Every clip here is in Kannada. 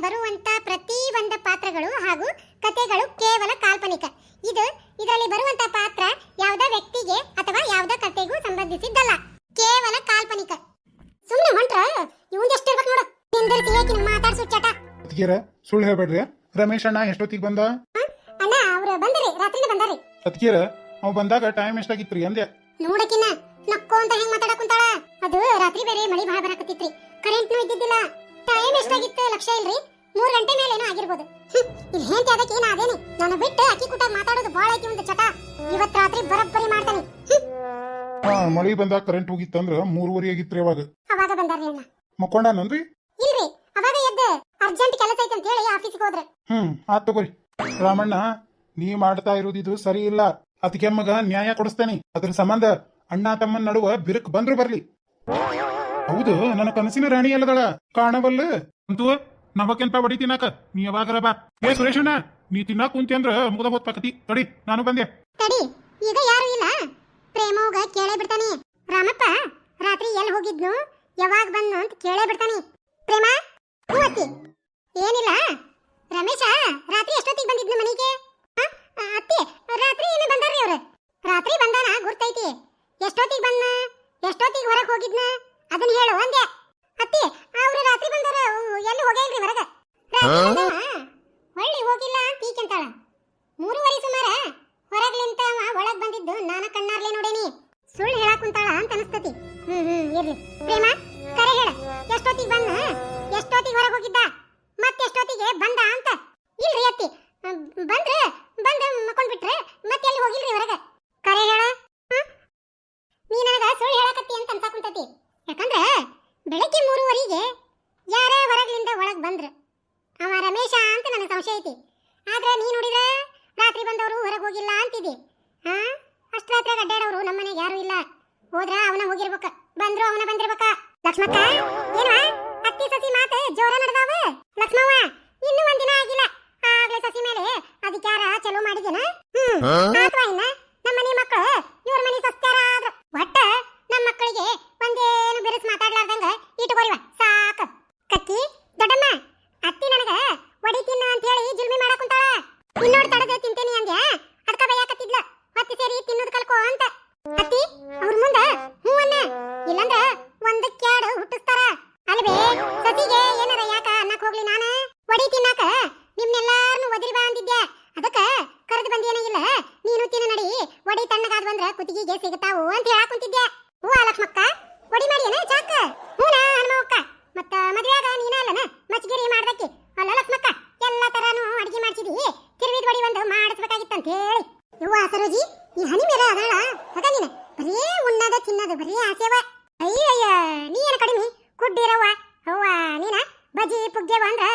ಬರುವಂತ ಪ್ರತಿ ಒಂದು ಪಾತ್ರಗಳು ಹಾಗೂ ಕಥೆಗಳು ಕೇವಲ ಕಾಲ್ಪನಿಕ. ಇದು ಇದರಲ್ಲಿ ಬರುವಂತ ಪಾತ್ರ ಯಾವುದೇ ವ್ಯಕ್ತಿಗೆ ಅಥವಾ ಯಾವುದೇ ಕಥೆಗೂ ಸಂಬಂಧಿಸಿದ್ದಲ್ಲ. ಕೇವಲ ಕಾಲ್ಪನಿಕ. ಸುಮ್ಮನೆ ಹೊಂಟ್ರ? ಇವಂದ ಎಷ್ಟಿರ್ಬೇಕು ನೋಡು. ನಿಂದಿರ್ತಿ ಏಕಿನ ಮಾತಾಡ್ಸು ಚಟ? ಅತ್ತಿಗೆರ ಸುಳ್ಳು ಹೇಳ್ಬೇಡ್ರಿ. ರಮೇಶ್ ಅಣ್ಣ ಎಷ್ಟೊತ್ತಿಗೆ ಬಂದ? ಅಣ್ಣ ಅವ್ರು ಬಂದ್ರಿ ರಾತ್ರಿನೇ ಬಂದಾರಿ. ಅತ್ತಿಗೆರ ಅವ್ ಬಂದಾಗ ಟೈಮ್ ಎಷ್ಟಾಗಿತ್ರಿ ಅಂದೆ. ನೋಡಕಿನ ನಕ್ಕೋ ಅಂತ ಹೆಂಗ್ ಮಾತಾಡಕ್ ಕುಂತಾಳ? ಅದು ರಾತ್ರಿ ಬೇರೆ ಮಳಿ ಬಹಳ ಬರಕತ್ತಿತ್ರಿ. ಕರೆಂಟ್ನೂ ಇದ್ದಿದ್ದಿಲ್ಲ. ಟೈಮ್ ಎಷ್ಟಾಗಿತ್ತು ಲಕ್ಷ ಇಲ್ರಿ? ಮೂರ್ ಗಂಟೆ ಮೇಲೇನೋ ಆಗಿರ್ಬೋದು. ಹ್ಮ್, ಇಲ್ಲಿ ಹೆಂಡತಿ ಅದಕ್ಕೆ ಏನ ಅದೇನಿ ನಾನು ಬಿಟ್ಟು ಅಕ್ಕಿ ಕೂಟ ಮಾತಾಡೋದು ಬಾಳ ಐತಿ ಒಂದು ಚಟ. ಇವತ್ ರಾತ್ರಿ ಬರಬ್ಬರಿ ಮಾಡ್ತಾನೆ. ಹಾ ಮಳಿ ಬಂದಾಗ ಕರೆಂಟ್ ಹೋಗಿತ್ತಂದ್ರ ಮೂರುವರೆ ಆಗಿತ್ರಿ ಅವಾಗ. ಅವಾಗ ಬಂದಾರ್ರಿ ಅಣ್ಣ. ಮಕ್ಕೊಂಡಾನನ್ರಿ? ಇಲ್ರಿ ಅವಾಗ ಎದ್ದ ಅರ್ಜೆಂಟ್ ಕೆಲಸ ಐತೆ ಅಂತ ಹೇಳಿ ಆಫೀಸ್ಗೆ ಹೋದ್ರೆ. ಹ್ಮ್ ಆತ್ ತಗೋರಿ. ರಾಮಣ್ಣ ನೀ ಮಾಡ್ತಾ ಇರೋದಿದು ಸರಿ ಇಲ್ಲ. ಅದಕ್ಕೆ ಮಗ ನ್ಯಾಯ ಕೊಡಿಸ್ತೇನೆ. ಅದ್ರ ಸಂಬಂಧ ಅಣ್ಣ ತಮ್ಮನ ನಡುವ ಬಿರುಕ್ ಬಂದ್ರು ಬರ್ಲಿ. ಹೌದು, ನನ್ನ ಕನಸಿನ ರಾಣಿ ಅಲ್ಲದಳ. ಕಾಣವಲ್ಲ. ಅಂತೂ ನಮಕೆಂತ ಬಡಿ ತಿನ್ನಾಕ? ನೀ ಯಾವಾಗರ ಬಾ. ಏ, ಸುರೇಶಣ್ಣ, ನೀ ತಿನ್ನಾಕ ಕುಂತಿ ಅಂದ್ರ ಮುಗ್ದ ಪಕತಿ ತಡಿ, ನಾನು ಬಂದೆ. ತಡಿ, ಈಗ ಯಾರು ಇಲ್ಲ? ಪ್ರೇಮವ್ಗ ಕೇಳೇ ಬಿಡ್ತಾನೆ. ರಾಮಪ್ಪ, ರಾತ್ರಿ ಎಲ್ಲಿ ಹೋಗಿದ್ನು? ಯಾವಾಗ ಬಂದ್ನು ಅಂತ ಕೇಳೇ ಬಿಡ್ತಾನೆ. ಪ್ರೇಮ ಅತ್ತಿ ಏನಿಲ್ಲ? ರಮೇಶ, ರಾತ್ರಿ ಎಷ್ಟೊತ್ತಿಗೆ ಬಂದಿದ್ನು ಮನೆಗೆ? ಅತ್ತಿ, ರಾತ್ರಿ ಏನು ಬಂದಾರ್ರಿ ಅವ್ರು? ರಾತ್ರಿ ಬಂದಾನ, ಗುರ್ತೈತಿ. ಎಷ್ಟೊತ್ತಿಗೆ ಬಂದ ಎಷ್ಟೊತ್ತಿಗೆ ಹೊರಗೆ ಹೋಗಿದ್ನ? ಅದನ್ನ ಹೇಳು ಅಂದೆ ಅತ್ತಿ ಅವ್ರು ರಾತ್ರಿ ಬಂದಾರ ಅವ್ರು ಎಲ್ಲಿ ಹೋಗ್ಯಾನ್ರಿ ಹೊರಗ ರಾತ್ರಿ? ಬಂದ್ರ ಅವ ರಮೇಶ ಅಂತ ನನಗೆ ಸಂಶಯ ಐತಿ. ಆದ್ರೆ ನೀ ನೋಡಿದ್ರೆ ರಾತ್ರಿ ಬಂದವರು ಹೊರಗೆ ಹೋಗಿಲ್ಲ ಅಂತಿದ್ದಿ ಹಾ? ಅಷ್ಟು ರಾತ್ರಿ ಅಡ್ಡಾಡೋರು ನಮ್ಮ ಮನೆಗೆ ಯಾರು ಇಲ್ಲ. ಹೋದ್ರ ಅವನ ಹೋಗಿರ್ಬೇಕ. ಬಂದ್ರು ಅವನ ಬಂದಿರ್ಬೇಕ. ಲಕ್ಷ್ಮಕ್ಕ ಏನು ಅತ್ತಿ ಸಸಿ ಮಾತೆ ಜೋರ ನಡೆದಾವ? ಲಕ್ಷ್ಮವ್ವ, ಇನ್ನೂ ಒಂದಿನ ಆಗಿಲ್ಲ. ಆಗ್ಲೇ ಸಸಿ ಮೇಲೆ ಅದಕ್ಕೆ ಯಾರ ಚಲೋ ಮಾಡಿದೇನ ಹ್ಮ್. ¡Una tarde ಸರೋಜಿ ಈ ಹನಿ ಮೇಲೆ ಅದಳ ಅದ ನೀನ. ಬರೀ ಉಣ್ಣದ, ತಿನ್ನದ, ಬರೀ ಆಸೆವ. ಅಯ್ಯಯ್ಯ, ನೀ ಏನ ಕಡಿಮೆ? ಕುಡ್ಡಿರವ್ವ ಅವ್ವ, ನೀನ? ಬಜಿ ಪುಗ್ಗೆವ ಅಂದ್ರ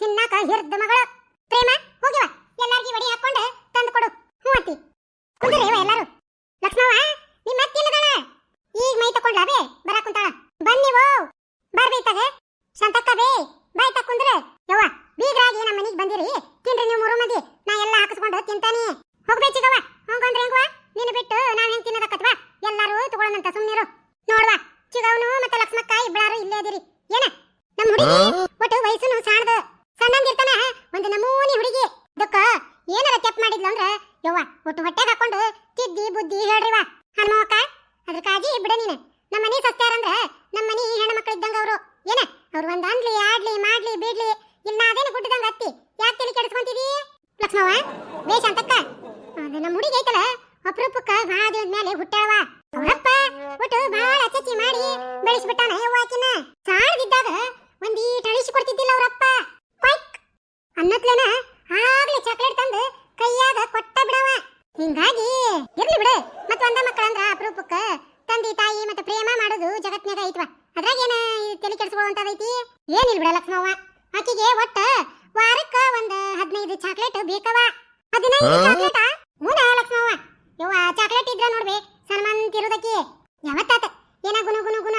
ತಿನ್ನಾಕ ಹಿರ್ದ ಮಗಳು. ಪ್ರೇಮ, ಹೋಗಿವ. ಎಲ್ಲಾರ್ಗಿ ಬಡಿ ಹಾಕೊಂಡು ತಂದು ಕೊಡು. ಹ್ಞೂ ಅತ್ತಿ ಕುಂದ್ರಿ ಎಲ್ಲಾರು? ಲಕ್ಷ್ಮವ್ವ ನಿಮ್ಮ ಅತ್ತಿಲ್ಲದಳ ಈಗ ಮೈ ತಕೊಂಡ್ಲ ಬೇ ಬರ ಕುಂತಾಳ. ಬನ್ನಿ ವೋ ಬರ್ಬೇಕದ ಶಾಂತಕ್ಕ ಬೇ ಬಾಯ್ ತಕೊಂಡ್ರ ಯವ್ವ, ಬೀಗ್ರಾಗಿ ನಮ್ಮ ಮನೆಗೆ ಬಂದಿರಿ. ತಿನ್ರಿ ನೀವು ಮೂರು ಮಂದಿ. ನಾ ಎಲ್ಲ ಹಾಕಿಸ್ಕೊಂಡು ತಿಂತಾನೆ. ಹೋಗ್ಬೇಕು ಚಿಗವ್ವ ಹೋಗಂದ್ರೆ ಹೆಂಗವ್ವ ನಿನ್ನ ಬಿಟ್ಟು ನಾವ್ ಹೆಂಗ್ ತಿನ್ನದಕ್ಕತ್ವಾ ಎಲ್ಲಾರು ತಗೊಳ್ಳೋಣಂತ ಸುಮ್ನಿರು ನೋಡ್ವಾ ಚಿಗವನು ಮತ್ತೆ ಲಕ್ಷ್ಮಕ್ಕ ಇಬ್ಬಳಾರು ಇಲ್ಲೇ ಅದಿರಿ ಏನ ನಮ್ಮ ಹುಡುಗಿ ಒಟ್ಟು ವಯಸ್ಸುನು ಸಾಣದ ಸಣ್ಣಂದಿರ್ತಾನ ಒಂದು ನಮೂನಿ ಹುಡುಗಿ ಅದಕ್ಕ ಏನಾರ ತೆಪ್ ಮಾಡಿದ್ಲು ಅಂದ್ರ ಯವ್ವ ಒಟ್ಟು ಹೊಟ್ಟೆಗೆ ಹಾಕೊಂಡು ತಿದ್ದಿ ಬುದ್ಧಿ ಹೇಳ್ರಿವ ಹನುಮಕ್ಕ ಅದ್ರ ಕಾಜಿ ಬಿಡ ನೀನು. ನಮ್ಮ ಮನೆ ಸಸ್ತ್ಯಾರಂದ್ರ ನಮ್ಮ ಮನೆ ಹೆಣ್ಣು ಮಕ್ಕಳು ಇದ್ದಂಗ ಅವರು. ಏನ? ಅವ್ರು ಒಂದ್ ಅನ್ಲಿ ಆಡ್ಲಿ ಮಾಡ್ಲಿ, ಬಿಡ್ಲಿ ಇಲ್ಲ ಅದೇನು ಗುಡ್ಡದಂಗ ಅತ್ತಿ ಯಾಕೆ ತಲೆ ಕೆಡಿಸ್ಕೊಂತಿದಿ? ಲಕ್ಷ್ಮವ್ವ, ಬೇಷ ಅಂತಕ್ಕ. ನಮ್ಮ ಹುಡುಗಿ ಐತಲ್ಲ, ಅಪರೂಪಕ್ಕ ಭಾಳ ದಿನದ ಮೇಲೆ ಹುಟ್ಟಾವ ಅವರಪ್ಪ, ಒಟ್ಟು ಬಹಳ ಚಚ್ಚಿ ಮಾಡಿ ಬೆಳೆಸ್ಬಿಟ್ಟಾನ ಯವ್ವಾಕಿನ ಒಂದ ಮಕ್ಕಳಂದ್ರ ಅಪರೂಪಕ್ಕ ತಂದೆ ತಾಯಿ ಮತ್ತೆ ಪ್ರೇಮ ಮಾಡೋದು ಜಗತ್ನಾಗ ಐತ್ವ. ಅದ್ರಾಗ ಏನ ತಲೆ ಕೆಡಿಸ್ಕೊಳ್ಳುವಂತದೈತಿ ಏನಿಲ್ಲ ಬಿಡ ಲಕ್ಷ್ಮವ್ವ. ಆಕಿಗೆ ಒಟ್ಟ ವಾರಕ್ಕ ಒಂದ ಹದಿನೈದು ಚಾಕ್ಲೇಟ್ ಬೇಕವ ಹದಿನೈದು ಚಾಕ್ಲೇಟ? ಲಕ್ಷ್ಮವ್ವ? ಯವ್ವ ಚಾಕ್ಲೇಟ್ ಇದ್ರ ನೋಡ್ಬೇ ಸನ್ಮಾನ್ತಿರುದಕ್ಕಿ ಯಾವತ್ತಾತ? ಏನ ಗುನು ಗುನು ಗುನು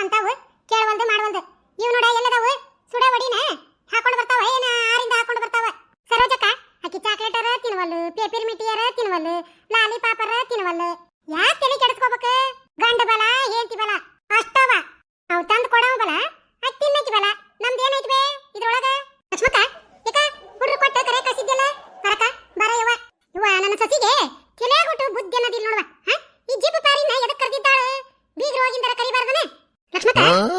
ಯಾಕ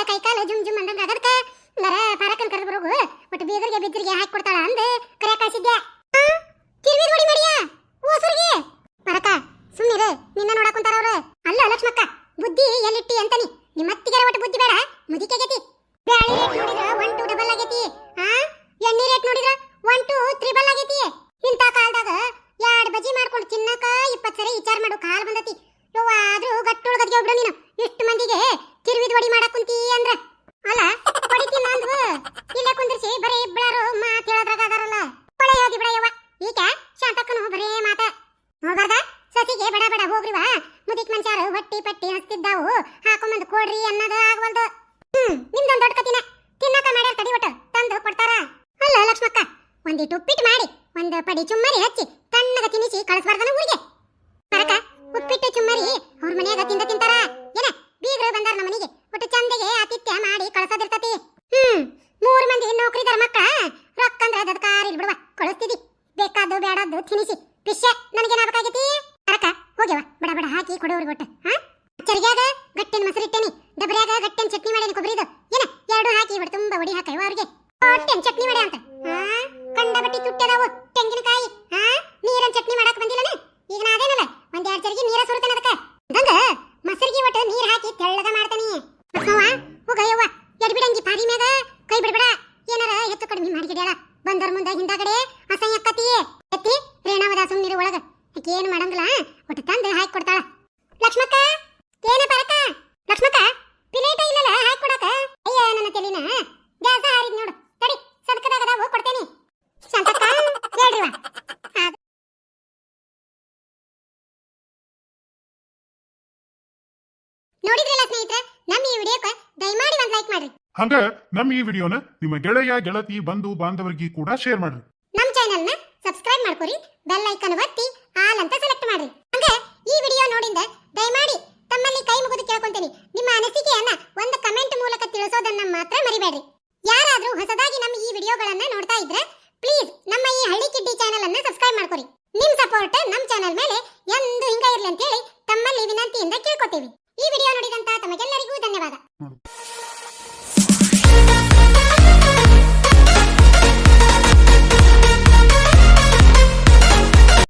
ಬಂದನಿ ಕಾಲು ಜುಮ್ ಜುಮ್ ಅಂದಂಗ ಅದಕ್ಕ ಬರ ಪಾರಕನ್ ಕರೆದು ಬರೋಗು. ಒಟ್ಟು ಬೀದರ್ಗೆ ಬಿದ್ರಿಗೆ ಹಾಕಿ ಕೊಡ್ತಾಳ ಅಂದ. ಕರೆ ಕಳ್ಸಿದ್ದೆ ತಿರುವಿ ನೋಡಿ ಮಾಡಿಯಾ? ಓಸರಿಗೆ ಪರಕ ಸುಮ್ಮನಿರು ನಿನ್ನ ಅವ್ರು. ಅಲ್ಲ ಲಕ್ಷ್ಮಕ್ಕ, ಬುದ್ಧಿ ಎಲ್ಲಿಟ್ಟಿ ಅಂತನಿ. ನಿಮ್ಮ ಅತ್ತಿಗೆರ ಒಟ್ಟು ಬುದ್ಧಿ ಬೇಡ. ಮುದಿಕೆಗತಿ ಬ್ಯಾಳಿ ರೇಟ್ ನೋಡಿದ್ರ ಒನ್ ಟು ಡಬಲ್ ಆಗೈತಿ ಆ ಎಣ್ಣೆ ರೇಟ್ ನೋಡಿದ್ರ ಒನ್ ಟು ತ್ರಿಬಲ್ ಆಗೈತಿ ಇಂಥ ಕಾಲದಾಗ ಎರಡ್ ಬಜಿ ಮಾಡ್ಕೊಂಡು ತಿನ್ನಕ ಇಪ್ಪತ್ ಸರಿ ವಿಚಾರ ಮಾಡು ಕಾಲ್ ಬಂದತಿ ಯವ್ವ ಆದ್ರೂ ಗಟ್ಟುಳ್ಗದ್ಗೆ ಒಬ್ರು ನೀನು ಇಷ್ಟು ಮಂದಿಗೆ ತಿರುವಿದ ಒಡಿ ಮಾಡಕ್ ಕುಂತಿ ಅಂದ್ರ ಅಲ್ಲ ಹೊಡಿತಿಲ್ಲ ಅಂದ್ರು ಇಲ್ಲೇ ಕುಂದಿರ್ಸಿ ಬರೀ ಇಬ್ಬಳಾರು ಮಾತ್ ಹೇಳೋದ್ರಾಗ ಅದಾರಲ್ಲ ಒಳ್ಳೆ ಹೋಗಿ ಬಿಡ ಯವ್ವ ಈಗ ಶಾಂತಕ್ಕನು ಬರೇ ಮಾತ ಹೋಗಾರ್ದ ಸಸಿಗೆ ಬಡ ಬಡ ಹೋಗ್ರಿವಾ ಮುದಿಕ್ ಮನ್ಚಾರು ಹೊಟ್ಟಿ ಪಟ್ಟಿ ಹಸ್ತಿದ್ದಾವು ಹಾಕೊಂಬಂದು ಕೊಡ್ರಿ ಅನ್ನೋದು ಆಗವಲ್ದು ಹ್ಮ್ ನಿಮ್ದೊಂದ್ ದೊಡ್ಡ ಕತಿನ ತಿನ್ನಕ ಮಾಡ್ಯಾರ ತಡಿ ಒಟ್ಟು ತಂದು ಕೊಡ್ತಾರ ಅಲ್ಲ ಲಕ್ಷ್ಮಕ್ಕ ಒಂದಿಟ್ಟು ಉಪ್ಪಿಟ್ಟು ಮಾಡಿ ಒಂದು ಪಡಿ ಚುಮ್ಮರಿ ಹಚ್ಚಿ ತಣ್ಣಗ ತಿನ್ನಿಸಿ ಕಳಿಸ್ಬಾರ್ದನ ಊರಿಗೆ ಪರಕ ಉಪ್ಪಿಟ್ಟು ಚುಮ್ಮರಿ ಅವ್ರ ಮನ್ಯಾಗ ತಿಂದ ತಿಂತಾರ ಏನ ಬೀಗ್ರು ಬಂದಾರ ನಮ್ಮ ಮನೆಗೆ ಒಟ್ಟು ಚಂದಗೆ ಆತಿಥ್ಯ ಮಾಡಿ ಕಳ್ಸೋದಿರ್ತತಿ ಹ್ಮ್ ಮೂರ್ ಮಂದಿ ನೌಕರಿದಾರ ಮಕ್ಕಳ ರೊಕ್ಕ ಅಂದ್ರೆ ಅದಕ್ಕೆ ಕಾರಿಲ್ ಬಿಡುವ ಕಳಿಸ್ತಿದಿ ಬೇಕಾದ್ದು ಬೇಡದ್ದು ತಿನ್ನಿಸಿ ಪಿಶ್ಯ ನನಗೇನಾಗಬೇಕಾಗೈತಿ ಪರಕ ಹೋಗ್ಯವ ಬಡ ಬಡ ಹಾಕಿ ಕೊಡೋರ್ಗೆ ಒಟ್ಟು ಹಾ ಚರಿಗ್ಯಾಗ ಗಟ್ಟೆನ್ ಮೊಸರಿಟ್ಟೇನಿ ಡಬ್ರ್ಯಾಗ ಗಟ್ಟೆನ್ ಚಟ್ನಿ ಮಾಡೇನಿ ಕೊಬ್ಬರಿದು ಏನ ಎರಡು ಹಾಕಿ ಬಿಡು ತುಂಬಾ ಒಡಿ ಹಾಕೈವ ಅವ್ರಿಗೆ ಹೊಟ್ಟೆನ್ ಚಟ್ನಿ ಮಾಡಿ ಅಂತ ಹಾ ಬಟ್ಟಿ ತುಟ್ಟದಾವು ತೆಂಗಿನಕಾಯಿ ಹಾ ನೀರನ್ ಚಟ್ನಿ ಮಾಡಕ್ ಬಂದಿಲ್ಲನ? ಈಗ ನಾ ಅದೇನಲ್ಲ, ಒಂದ್ ಎರಡ್ ಚರಿಗೆ ನೀರ ಸುರುತ್ತನ ಅದಕ್ಕ. ದಂಗ ಮಸರಿಗೆ ಒಟ್ಟು ನೀರ್ ಹಾಕಿ ತೆಳ್ಳಗ ಮಾಡ್ತಾನಿ ಲಕ್ಷ್ಮವ್ವ ಹೋಗಯ್ಯವ್ವ ಎಡ್ಬಿಡಂಗಿ ಪಾರಿ ಮ್ಯಾಗ, ಕೈ ಬಿಡ್ಬೇಡ. ಏನಾರ ಹೆಚ್ಚು ಕಡಿಮೆ ಮಾಡಿಗಿಡ್ಯಾಳ. ಬಂದರ್ ಮುಂದ ಹಿಂದಾಗಡೆ ಅಸಹ್ಯ ಅಕ್ಕತಿ ಎತ್ತಿ ರೇಣಾವದ ಸುಮ್ನಿರು ಒಳಗ. ಆಕಿ ಏನು ಮಾಡಂಗಿಲ್ಲ ಒಟ್ಟು ತಂದು ಹಾಕಿ ಕೊಡ್ತಾಳ ಲಕ್ಷ್ಮಕ್ಕ ಏನ ಪರಕ ಲಕ್ಷ್ಮಕ್ಕ ಪ್ಲೇಟ ಇಲ್ಲಲ್ಲ ಹಾಕಿ ಕೊಡಕ ಅಯ್ಯ ನನ್ನ ತೆಲಿನ ಗ್ಯಾಸ ಹಾರಿದ್ ನೋಡು ತಡಿ ಸದಕದಾಗ ಅದಾವು ಕೊಡ್ತೇನಿ ಶಾಂತಕ್ಕ ಹೇಳ್ರಿವ ನೋಡಿದ್ರಲ್ಲ ಸ್ನೇಹಿತರೆ ನಮ್ಮ ಈ ವಿಡಿಯೋಕ್ಕೆ ದಯಮಾಡಿ ಒಂದು ಲೈಕ್ ಮಾಡ್ರಿ. ಹಂಗ ನಮ್ಮ ಈ ವಿಡಿಯೋನ ನಿಮ್ಮ ಗೆಳೆಯ ಗೆಳತಿ ಬಂಧು ಬಾಂಧವರಿಗೆ ಕೂಡ ಶೇರ್ ಮಾಡ್ರಿ. ನಮ್ಮ ಚಾನೆಲ್ನ ಸಬ್ಸ್ಕ್ರೈಬ್ ಮಾಡ್ಕೊರಿ ಬೆಲ್ ಐಕನ್ ನಿಮ್ ಸಪೋರ್ಟ್ ನಮ್ ಚಾನೆಲ್ ಮೇಲೆ ಎಂದು ಹಿಂಗ ಇರ್ಲಿ ಅಂತ ಹೇಳಿ ತಮ್ಮಲ್ಲಿ ವಿನಂತಿಯಿಂದ ಕೇಳ್ಕೊತೀವಿ. ಈ ವಿಡಿಯೋ ನೋಡಿದಂತ ತಮಗೆಲ್ಲರಿಗೂ ಧನ್ಯವಾದ.